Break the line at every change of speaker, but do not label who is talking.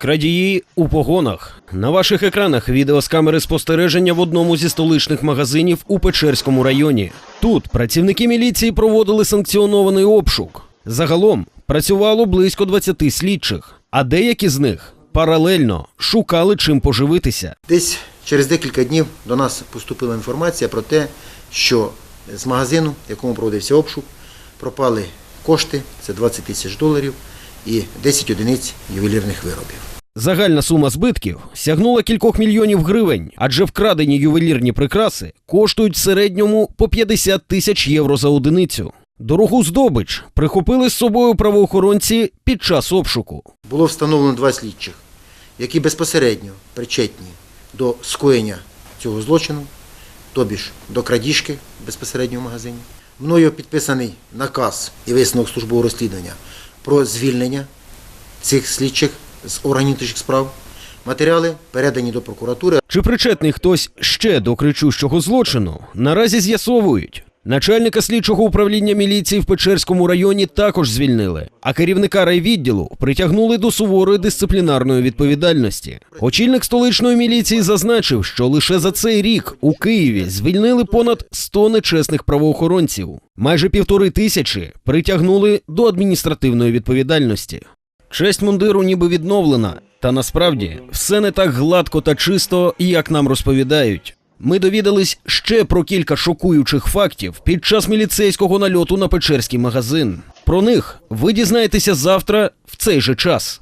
Крадії у погонах. На ваших екранах відео з камери спостереження в одному зі столичних магазинів у Печерському районі. Тут працівники міліції проводили санкціонований обшук. Загалом працювало близько 20 слідчих, а деякі з них паралельно шукали чим поживитися.
Десь через декілька днів до нас поступила інформація про те, що з магазину, якому проводився обшук, пропали кошти, це 20 тисяч доларів і 10 одиниць ювелірних виробів.
Загальна сума збитків сягнула кількох мільйонів гривень, адже вкрадені ювелірні прикраси коштують в середньому по 50 тисяч євро за одиницю. Дорогу здобич прихопили з собою правоохоронці під час обшуку.
Було встановлено два слідчих, які безпосередньо причетні до скоєння цього злочину, тобі ж до крадіжки безпосередньо в магазині. Мною підписаний наказ і висновок службового розслідування про звільнення цих слідчих з органів внутрішніх справ. Матеріали передані до прокуратури,
Чи причетний хтось ще до кричущого злочину, наразі з'ясовують. Начальника слідчого управління міліції в Печерському районі також звільнили, а керівника райвідділу притягнули до суворої дисциплінарної відповідальності. Очільник столичної міліції зазначив, що лише за цей рік у Києві звільнили понад 100 нечесних правоохоронців. Майже півтори тисячі притягнули до адміністративної відповідальності. Честь мундиру ніби відновлена, та насправді все не так гладко та чисто, як нам розповідають. Ми довідались ще про кілька шокуючих фактів під час міліцейського нальоту на Печерський магазин. Про них ви дізнаєтеся завтра в цей же час.